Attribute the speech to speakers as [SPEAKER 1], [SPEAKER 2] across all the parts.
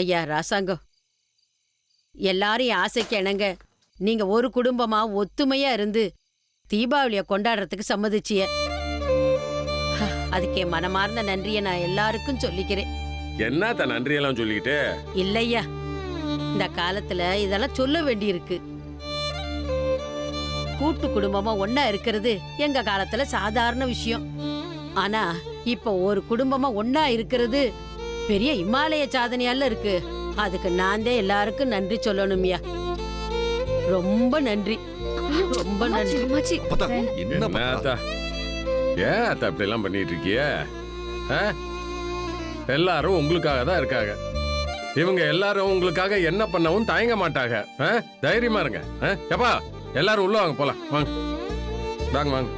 [SPEAKER 1] ஐயா ராசாங்கம். எல்லாரையும் ஆசைக்கு இணங்க நீங்க ஒரு குடும்பமா ஒத்துமையா இருந்து தீபாவளிய கொண்டாடுறதுக்கு சம்மதிச்சிய. அதுக்கு மனமார்ந்த நன்றியை நான் எல்லாருக்கும் சொல்லிக்கிறேன்.
[SPEAKER 2] என்னத்த நன்றியெல்லாம் சொல்லிக்கிட்டு?
[SPEAKER 1] இல்லையா இந்த காலத்துல இதெல்லாம் சொல்ல வேண்டியிருக்கு. கூட்டு குடும்பமா ஒண்ணா இருக்கிறது எங்க காலத்துல சாதாரண விஷயம். ஆனா இப்ப ஒரு குடும்பமா ஒண்ணா இருக்கிறது பெரிய இமாலய சாதனையால இருக்கு. அதுக்கு நான் தான் எல்லாருக்கும் நன்றி சொல்லணும்யா ரொம்ப நன்றி. ரொம்ப நன்றி.
[SPEAKER 3] அம்மாச்சி.
[SPEAKER 4] அப்பத்தா என்ன?
[SPEAKER 2] அத்தா? ஏன் அத்தா இப்படி எல்லாம் பண்ணிட்டு இருக்கிய ஆ? எல்லாரும் உங்களுக்காக தான் இருக்காங்க. இவங்க எல்லாரும் உங்களுக்காக என்ன பண்ணவும் தயங்க மாட்டாங்க. ஆ? தைரியமா இருங்க. ஆ? எப்பா எல்லாரும் உள்ள வாங்க போலாம். வாங்க. வாங்க வாங்க.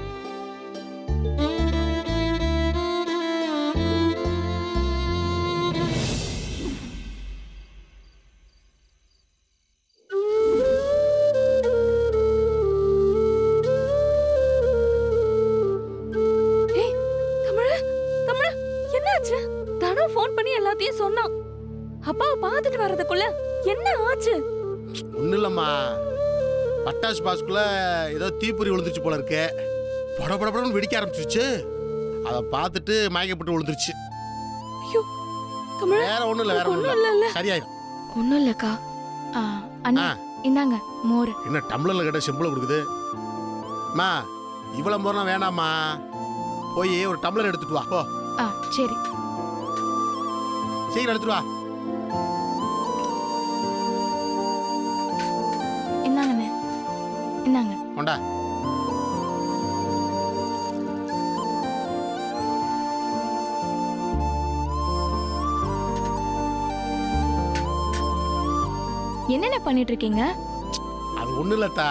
[SPEAKER 3] எல்லாத்தையும் சொன்னான். அப்பாவை பார்த்துட்டு வர்றதுக்குள்ள என்ன ஆச்சு?
[SPEAKER 5] ஒன்றும் இல்லைம்மா பட்டாசு பாஸ்குள்ள ஏதோ தீப்பொறி விழுந்துருச்சு போல இருக்கு. பட பட படன்னு வெடிக்க ஆரம்பிச்சிருச்சு. அதை பார்த்துட்டு மயக்கப்பட்டு விழுந்துருச்சு. வேற ஒன்றும் இல்லை வேற
[SPEAKER 3] ஒண்ணும்
[SPEAKER 5] இல்லை. சரியாயிரும்.
[SPEAKER 3] ஒண்ணும் இல்லக்கா. அண்ணா. இந்தாங்க மோர்.
[SPEAKER 5] என்ன டம்ளர்ல கேட்ட செம்பில் கொடுக்குது? அம்மா இவ்வளோ முறை வேணாம்மா. போய் ஒரு டம்ளர் எடுத்துட்டு வா. போ.
[SPEAKER 3] ஆ சரி.
[SPEAKER 5] சீக்கிரம் எடுத்துட்டு வா.
[SPEAKER 3] இந்தாங்கண்ணே இந்தாங்க.
[SPEAKER 5] கொண்டா.
[SPEAKER 3] என்னென்ன பண்ணிட்டு இருக்கீங்க
[SPEAKER 5] அது ஒன்றும் இல்லத்தா.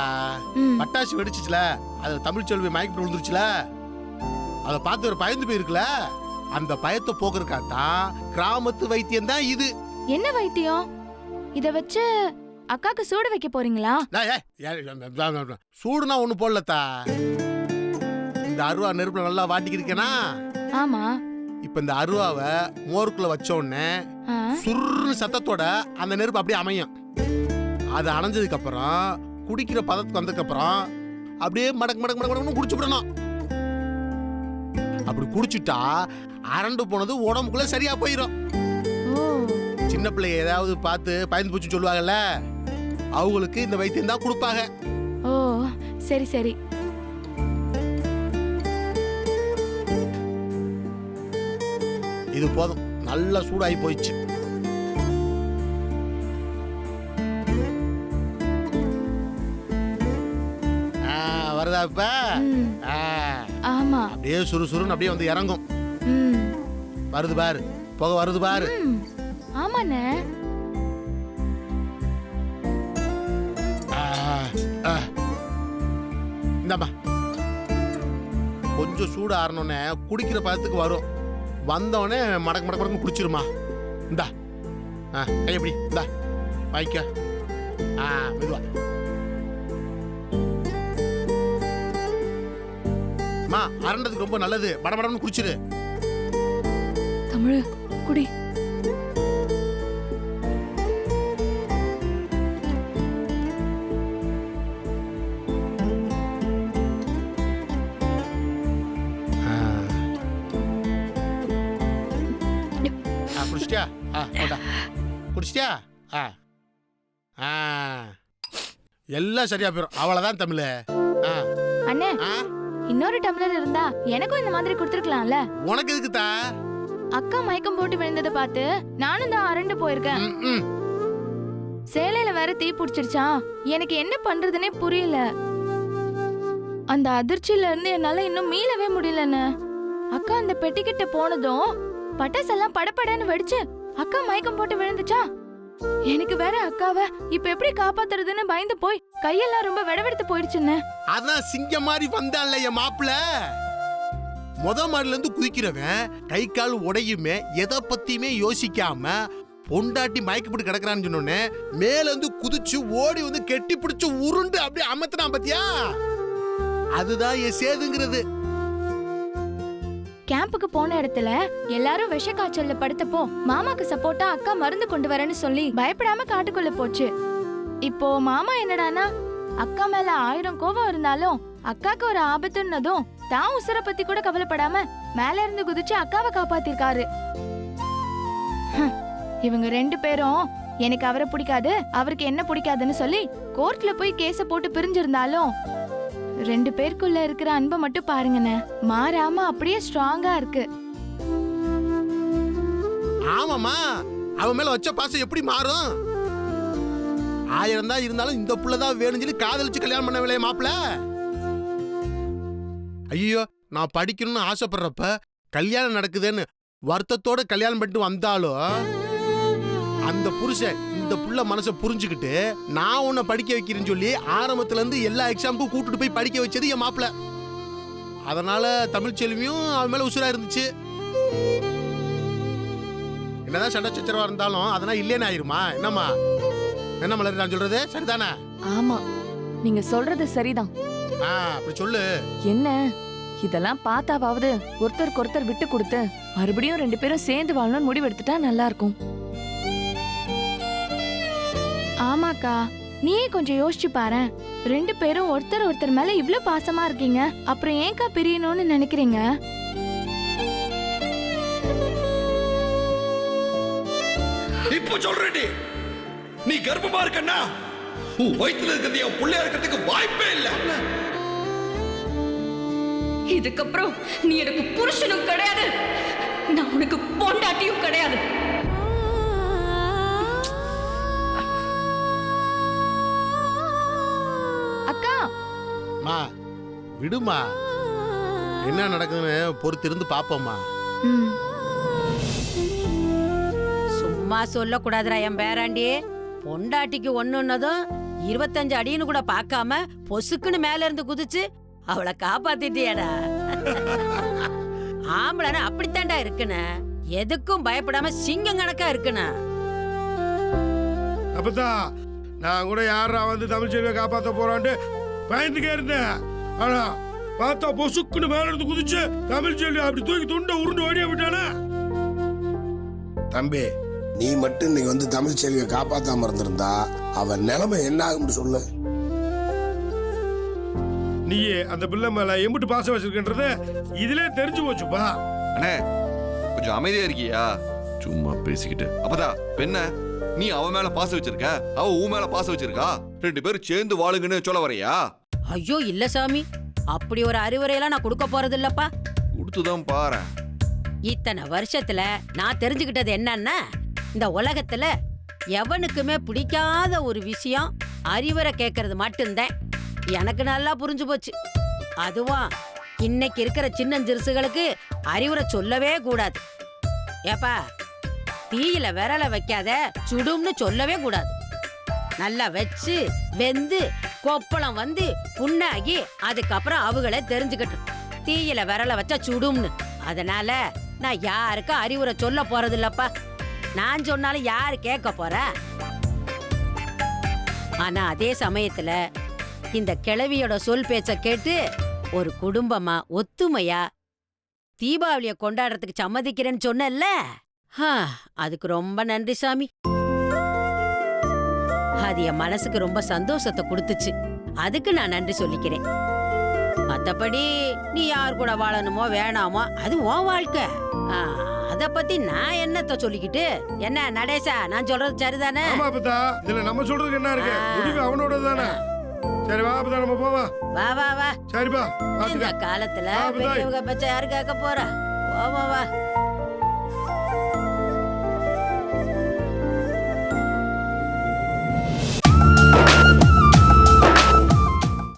[SPEAKER 3] ம்,
[SPEAKER 5] பட்டாசு வெடிச்சிச்சுல. அது தமிழ் செல்வி மயக்கப்பட்டு விழுந்துருச்சுல. அதை பார்த்து ஒரு பயந்து போயிருக்குல. அந்த பயத்தை போக்குறக்காத்தான் கிராமத்து வைத்தியம் தான் இது.
[SPEAKER 3] என்ன வைத்தியம்? இத வச்சு அக்காக்கு சூடு வைக்க போறீங்களா?
[SPEAKER 5] சூடுனா ஒண்ணு போடலத்தா. இந்த அருவா நெருப்புல நல்லா வாட்டிக்கிருக்கேனா?
[SPEAKER 3] ஆமா.
[SPEAKER 5] இப்ப இந்த அருவாவை மோருக்குள்ள வச்ச உடனே
[SPEAKER 3] ஆ,
[SPEAKER 5] சுருன்னு சத்தத்தோட அந்த நெருப்பு அப்படியே அமையும். அது அணைஞ்சதுக்கு அப்புறம் குடிக்கிற பதத்துக்கு வந்ததுக்கு அப்புறம் அப்படியே மடக்கு மடக்கு மடக்கு மடக்குன்னு குடிச்சு விடணும் அப்படி குடிச்சிட்டா அரண்டு போனது உடம்புக்குள்ள சரியா போயிடும் சின்ன பிள்ளைங்க ஏதாவது பார்த்து பயந்து போச்சு சொல்லுவாங்கல்ல? அவங்களுக்கு இந்த வைத்தியம் தான் கொடுப்பாங்க.
[SPEAKER 3] ஓ சரி சரி.
[SPEAKER 5] இது போதும். நல்லா சூடாகி போயிடுச்சு. வருதா இப்ப?
[SPEAKER 3] ம்,
[SPEAKER 5] ஆ,
[SPEAKER 3] ஆமா.
[SPEAKER 5] அப்படியே சுறுசுறுன்னு அப்படியே வந்து இறங்கும். வருது பாரு. புகை வருது பாரு.
[SPEAKER 3] ம், ஆமாண்ணே.
[SPEAKER 5] இந்தாம்மா. கொஞ்சம் சூடு ஆறணுன்னே குடிக்கிற பதத்துக்கு வரும். வந்தவொடனே மடக்கு மடக்கு மடக்கு குடிச்சிருமா. இந்தா. ஆ கை எப்படி இந்தா. வாங்கிக்க ஆ மெதுவா. அரண்டதுக்கு ரொம்ப நல்லது. படபடன்னு குடிச்சிரு.
[SPEAKER 3] தமிழ் குடி.
[SPEAKER 5] குடிச்சிட்டியா? ஆ போட்டா குடிச்சிட்டியா? ஆ. ஆ. எல்லாம் சரியா போயிடும் அவ்வளோதான் தமிழ். ஆ.
[SPEAKER 3] அண்ணே
[SPEAKER 5] ஆ?
[SPEAKER 3] இன்னொரு டம்ளர் இருந்தா எனக்கும் இந்த மாதிரி கொடுத்துருக்கலாம்ல?
[SPEAKER 5] உனக்கு எதுக்குத்தா?
[SPEAKER 3] அக்கா மயக்கம் போட்டு விழுந்ததை பார்த்து நானும் தான் அரண்டு போயிருக்கேன். சேலையில வேற தீ பிடிச்சிருச்சா? எனக்கு என்ன பண்றதுனே புரியல. அந்த அதிர்ச்சியில இருந்து என்னால இன்னும் மீளவே முடியலண்ணே அக்கா அந்த பெட்டிக்கிட்ட போனதும் பட்டாசெல்லாம் படபடன்னு வெடிச்சு அக்கா மயக்கம் போட்டு விழுந்துச்சா? எனக்கு வேற அக்காவை இப்ப எப்படி காப்பாத்துறதுன்னு பயந்து போய் கையெல்லாம் ரொம்ப வெடவெடுத்து போயிடுச்சுன்னு
[SPEAKER 5] அதான் சிங்கம் மாதிரி வந்தான்ல என் மாப்பிள முத மாடிலிருந்து குதிக்கிறவன் கை கால் உடையுமே எதை பத்தியுமே யோசிக்காம பொண்டாட்டி மயக்கப்பட்டு கிடக்குறான்னு சொன்னோடனே மேலேருந்து குதிச்சு ஓடி வந்து கெட்டி பிடிச்சு உருண்டு அப்படியே அமர்த்தினான் பத்தியா? அதுதான் என் சேதுங்கிறது.
[SPEAKER 3] கேம்புக்கு போன இடத்துல எல்லாரும் விஷ காய்ச்சல்ல படுத்தப்போ மாமாக்கு சப்போர்ட்டா அக்கா மருந்து கொண்டு வரேன்னு சொல்லி பயப்படாம காட்டுக்குள்ள போச்சு. இப்போ மாமா என்னடானா அக்கா மேல ஆயிரம் கோபம் இருந்தாலும் அக்காக்கு ஒரு ஆபத்துன்னதும் தான் உசுர பத்தி கூட கவலைப்படாம மேல இருந்து குதிச்சு அக்காவை காப்பாத்திருக்காரு. இவங்க ரெண்டு பேரும் எனக்கு அவரை பிடிக்காது அவருக்கு என்ன பிடிக்காதுன்னு சொல்லி கோர்ட்ல போய் கேஸ போட்டு பிரிஞ்சிருந்தாலும் ரெண்டு பேருக்குள்ள இருக்கிற அன்பை மட்டும் பாருங்கண்ணே. மாறாம அப்படியே ஸ்ட்ராங்கா இருக்கு.
[SPEAKER 5] ஆமாமா அவன் மேல வச்ச பாசம் எப்படி மாறும்? ஆயிரம் தான் இருந்தாலும் இந்த புள்ளதான் வேணும்னு சொல்லி காதலிச்சு கல்யாணம் பண்ண விளைய மாப்பிள ஐயோ நான் படிக்கணும்னு ஆசைப்படுறப்ப கல்யாணம் நடக்குதுன்னு வருத்தத்தோட கல்யாணம் பண்ணிட்டு வந்தாலும் அந்த புருஷன் இந்த புள்ள மனசை புரிஞ்சுக்கிட்டு நான் உன்னை படிக்க வைக்கிறேன்னு சொல்லி ஆரம்பத்துல இருந்து எல்லா எக்ஸாமுக்கும் கூட்டிட்டு போய் படிக்க வச்சது என் மாப்பிள. அதனால தமிழ் செல்வியும் அவன் மேல உசுரா இருந்துச்சு. என்னதான் சண்டை சச்சரவா இருந்தாலும் அதெல்லாம் இல்லேன்னு ஆயிருமா? என்னம்மா? என்ன மலர் நான் சொல்றது? சரிதானே?
[SPEAKER 4] ஆமா. நீங்க சொல்றது சரிதான்.
[SPEAKER 5] அப்படி சொல்லு.
[SPEAKER 4] என்ன? இதெல்லாம் பார்த்தாவாவது ஒருத்தருக்கு ஒருத்தர் விட்டு கொடுத்து மறுபடியும் ரெண்டு பேரும் சேர்ந்து வாழணும்னு முடிவெடுத்துட்டா நல்லா இருக்கும்
[SPEAKER 3] ஆமாக்கா நீயே கொஞ்சம் யோசிச்சு பாரேன். ரெண்டு பேரும் ஒருத்தர் ஒருத்தர் மேல இவ்ளோ பாசமா இருக்கீங்க. அப்புறம் ஏன்க்கா பிரியணும்னு நினைக்கிறீங்க?
[SPEAKER 6] இப்போ சொல்றேடி நீ கர்ப்பமா இருக்கன்னா உன் வயித்துல இருக்கிறது என் புள்ளையா இருக்கிறதுக்கு வாய்ப்பே இல்ல.
[SPEAKER 7] இதுக்கப்புறம் நீ எனக்கு புருஷனும் கிடையாது. நான் உனக்கு பொண்டாட்டியும் கிடையாது.
[SPEAKER 3] அக்கா.
[SPEAKER 5] மா விடுமா. என்ன நடக்குதுன்னு பொறுத்திருந்து பாப்போம்மா.
[SPEAKER 1] சும்மா சொல்லக்கூடாதுடா என் பேராண்டி. பொண்டாட்டிக்கு ஒண்ணுன்னதும் இருபத்தஞ்சு அடின்னு கூட பார்க்காம பொசுக்குன்னு மேல இருந்து குதிச்சு அவளை காப்பாத்திட்டியாடா. ஆம்பளைனா அப்படித்தான்டா இருக்குன்னு. எதுக்கும் பயப்படாம சிங்கம் கணக்கா இருக்குன்னு.
[SPEAKER 8] அப்பதான் நான் கூட யாரா வந்து தமிழ் செல்வியை காப்பாத்த போறான்ட்டு பயந்துக்கே இருந்தேன். ஆனா பார்த்தா பொசுக்குன்னு மேல இருந்து குதிச்சு தமிழ் செல்வி அப்படி தூக்கி துண்டை உருண்டு ஓடிய விட்டானா.
[SPEAKER 9] தம்பி நீ மட்டும் இன்னைக்கு வந்து தமிழ் செல்வியை காப்பாத்தாம இருந்திருந்தா அவன் நிலைமை என்ன ஆகும்னு சொல்லு.
[SPEAKER 8] நீயே அந்த பிள்ளை மேல எம்பிட்டு பாசம் வச்சிருக்கன்றத இதுலயே தெரிஞ்சு போச்சுப்பா.
[SPEAKER 6] அண்ணே கொஞ்சம் அமைதியா இருக்கியா? சும்மா பேசிக்கிட்டு. அப்பதா பெண்ண நீ அவன் மேல பாசம் வச்சிருக்க? அவ உன் மேல பாசம் வச்சிருக்கா? ரெண்டு பேரும் சேர்ந்து வாழுங்கன்னு சொல்ல வரையா?
[SPEAKER 1] ஐயோ இல்ல சாமி. அப்படி ஒரு அறிவுரையெல்லாம் நான் கொடுக்க போறது இல்லப்பா.
[SPEAKER 6] கொடுத்துதான் பாரு
[SPEAKER 1] இத்தனை வருஷத்துல நான் தெரிஞ்சுக்கிட்டது என்னன்னா இந்த உலகத்துல எவனுக்குமே பிடிக்காத ஒரு விஷயம் அறிவுரை கேட்கறது மட்டும்தான். எனக்கு நல்லா புரிஞ்சு போச்சு. அதுவும் இன்னைக்கு இருக்கிற சின்னஞ்சிறுசுகளுக்கு அறிவுரை சொல்லவே கூடாது. ஏப்பா தீயில விரல வைக்காத சுடும்னு சொல்லவே கூடாது. நல்லா வச்சு வெந்து கொப்பளம் வந்து புண்ணாகி அதுக்கப்புறம் அவங்களே தெரிஞ்சுக்கட்டும். தீயில விரல வச்சா சுடும்னு. அதனால நான் யாருக்கும் அறிவுரை சொல்ல போறது இல்லப்பா நான் சொன்னாலும் யாரு கேட்க போற? ஆனா அதே சமயத்துல இந்த கிழவியோட சொல் பேச்ச கேட்டு ஒரு குடும்பமா ஒத்துமையா தீபாவளிய கொண்டாடுறதுக்கு சம்மதிக்கிறேன்னு சொன்னேன்ல? ஹா, அதுக்கு ரொம்ப நன்றி சாமி. அது என் மனசுக்கு ரொம்ப சந்தோஷத்தை கொடுத்துச்சு. அதுக்கு நான் நன்றி சொல்லிக்கிறேன். மத்தபடி நீ யார் கூட வாழணுமோ வேணாமோ அது உன் வாழ்க்கை. அத பத்தி நான் என்னத்த சொல்லிக்கிட்டு? என்ன நடேசா நான் சொல்றது சரிதானே?
[SPEAKER 8] இதுல நம்ம சொல்றதுக்கு என்ன இருக்கு. முடிவு அவனோட தானே சரி வா அப்பதா நம்ம போவா
[SPEAKER 1] வா வா வா.
[SPEAKER 8] சரிப்பா
[SPEAKER 1] இந்த காலத்துல. பெரியவங்க பச்சை யாரு கேட்க போறா? வா வா.